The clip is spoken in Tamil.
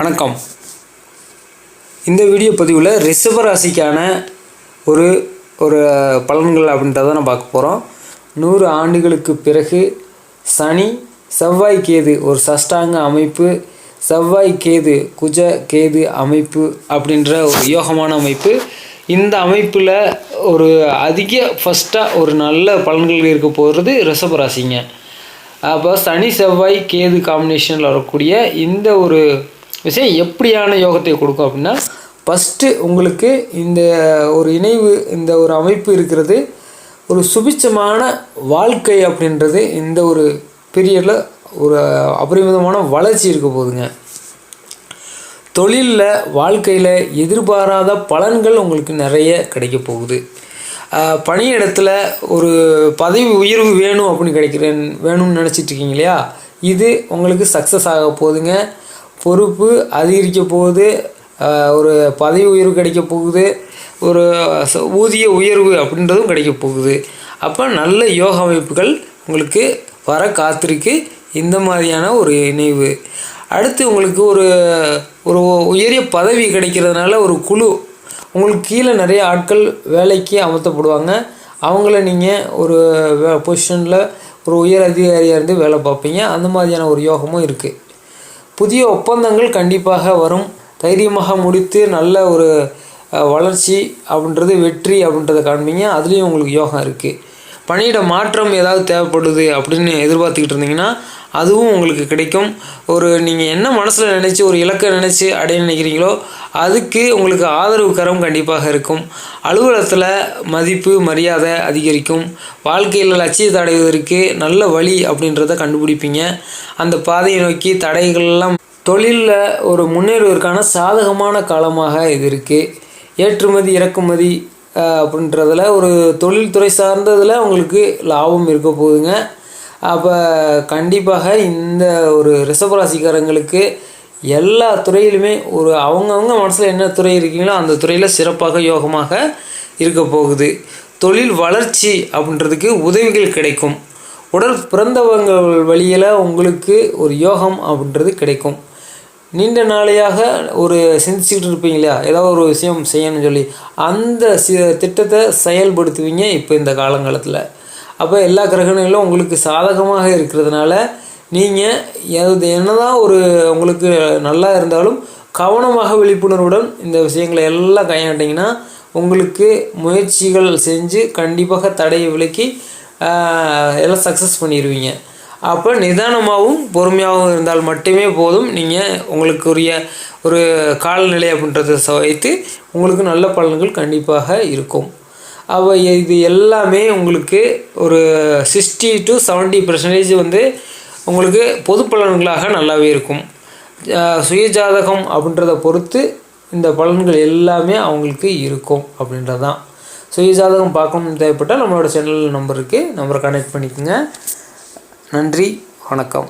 வணக்கம். இந்த வீடியோ பதிவில் ரிஷப ராசிக்கான ஒரு ஒரு பலன்கள் அப்படின்றத நான் பார்க்க போகிறோம் நூறு ஆண்டுகளுக்கு பிறகு சனி செவ்வாய் கேது ஒரு சஷ்டாங்க அமைப்பு செவ்வாய் கேது குஜ கேது அமைப்பு அப்படின்ற ஒரு யோகமான அமைப்பு. இந்த அமைப்பில் ஒரு அதிக ஃபஸ்ட்டாக ஒரு நல்ல பலன்கள் இருக்க போகிறது ரிஷப ராசிங்க. அப்போ சனி செவ்வாய் கேது காம்பினேஷனில் வரக்கூடிய இந்த ஒரு விஷயம் எப்படியான யோகத்தை கொடுக்கும் அப்படின்னா ஃபஸ்ட்டு உங்களுக்கு இந்த ஒரு இணைவு இந்த ஒரு அமைப்பு இருக்கிறது ஒரு சுபிச்சமான வாழ்க்கை அப்படின்றது இந்த ஒரு பீரியடில் ஒரு அபரிமிதமான வளர்ச்சி இருக்க போகுதுங்க. தொழிலில் வாழ்க்கையில் எதிர்பாராத பலன்கள் உங்களுக்கு நிறைய கிடைக்க போகுது. பணியிடத்தில் ஒரு பதவி உயர்வு வேணும் அப்படின்னு கிடைக்கிறேன் வேணும்னு நினச்சிட்ருக்கீங்க இல்லையா? இது உங்களுக்கு சக்ஸஸ் ஆக போகுதுங்க. பொறுப்பு அதிகரிக்க போகுது. ஒரு பதவி உயர்வு கிடைக்க போகுது. ஒரு ச- ஊதிய உயர்வு அப்படின்றதும் கிடைக்க போகுது. அப்போ நல்ல யோக அமைப்புகள் உங்களுக்கு வர காத்திருக்கு. இந்த மாதிரியான ஒரு இணைவு. அடுத்து உங்களுக்கு ஒரு ஒரு உயரிய பதவி கிடைக்கிறதுனால ஒரு குழு. உங்களுக்கு கீழே நிறைய ஆட்கள் வேலைக்கு அமர்த்தப்படுவாங்க. அவங்கள நீங்கள் ஒரு பொசிஷனில் ஒரு உயர் அதிகாரியாக இருந்து வேலை பார்ப்பீங்க. அந்த மாதிரியான ஒரு யோகமும் இருக்குது புதிய ஒப்பந்தங்கள் கண்டிப்பாக வரும். தைரியமாக முடித்து நல்ல ஒரு வளர்ச்சி அப்படின்றது வெற்றி அப்படின்றத காண்பீங்க. அதுலேயும் உங்களுக்கு யோகம் இருக்குது பணியிட மாற்றம் ஏதாவது தேவைப்படுது அப்படின்னு எதிர்பார்த்துக்கிட்டு இருந்தீங்கன்னா அதுவும் உங்களுக்கு கிடைக்கும். ஒரு நீங்கள் என்ன மனசில் நினச்சி ஒரு இலக்கை நினச்சி அடைய நினைக்கிறீங்களோ அதுக்கு உங்களுக்கு ஆதரவு கரம் கண்டிப்பாக இருக்கும். அலுவலகத்தில் மதிப்பு மரியாதை அதிகரிக்கும். வாழ்க்கையில் லட்சியத்தை அடைவதற்கு நல்ல வழி அப்படின்றத கண்டுபிடிப்பீங்க. அந்த பாதையை நோக்கி தடைகள்லாம் தொழிலில் ஒரு முன்னேறுவதற்கான சாதகமான காலமாக இது இருக்குது ஏற்றுமதி இறக்குமதி அப்படின்றதில் ஒரு தொழில்துறை சார்ந்ததில் உங்களுக்கு லாபம் இருக்க போகுதுங்க. அப்போ கண்டிப்பாக இந்த ஒரு ரிஷபராசிக்காரங்களுக்கு எல்லா துறையிலுமே ஒரு அவங்கவுங்க மனசில் என்ன துறை இருக்கீங்களோ அந்த துறையில் சிறப்பாக யோகமாக இருக்க போகுது. தொழில் வளர்ச்சி அப்படின்றதுக்கு உதவிகள் கிடைக்கும். உடல் பிறந்தவங்க வழியில் உங்களுக்கு ஒரு யோகம் அப்படின்றது கிடைக்கும். நீண்ட நாளையாக ஒரு சிந்திச்சுக்கிட்டு இருப்பீங்களா ஏதாவது ஒரு விஷயம் செய்யணும்னு சொல்லி அந்த சி திட்டத்தை செயல்படுத்துவீங்க இப்போ இந்த காலங்காலத்தில் அப்போ எல்லா கிரகணங்களும் உங்களுக்கு சாதகமாக இருக்கிறதுனால நீங்கள் எது என்னதான் ஒரு உங்களுக்கு நல்லா இருந்தாலும் கவனமாக விழிப்புணர்வுடன் இந்த விஷயங்களை எல்லாம் கையாண்டிங்கன்னா உங்களுக்கு முயற்சிகள் செஞ்சு கண்டிப்பாக தடையை விலக்கி எல்லாம் சக்ஸஸ் பண்ணிடுவீங்க அப்போ நிதானமாகவும் பொறுமையாகவும் இருந்தால் மட்டுமே போதும். நீங்கள் உங்களுக்குரிய ஒரு காலநிலை அப்படின்றத வைத்து உங்களுக்கு நல்ல பலன்கள் கண்டிப்பாக இருக்கும். அப்போ இது எல்லாமே உங்களுக்கு ஒரு சிக்ஸ்டி டு செவன்ட்டி பர்சன்டேஜ் வந்து உங்களுக்கு பொது பலன்களாக நல்லாவே இருக்கும். சுயஜாதகம் அப்படின்றத பொறுத்து இந்த பலன்கள் எல்லாமே அவங்களுக்கு இருக்கும் அப்படின்றது தான் சுயஜாதகம் பார்க்கணும்னு தேவைப்பட்டால் நம்மளோட சேனல் நம்பருக்கு நம்பரை கனெக்ட் பண்ணிக்கோங்க. நன்றி வணக்கம்.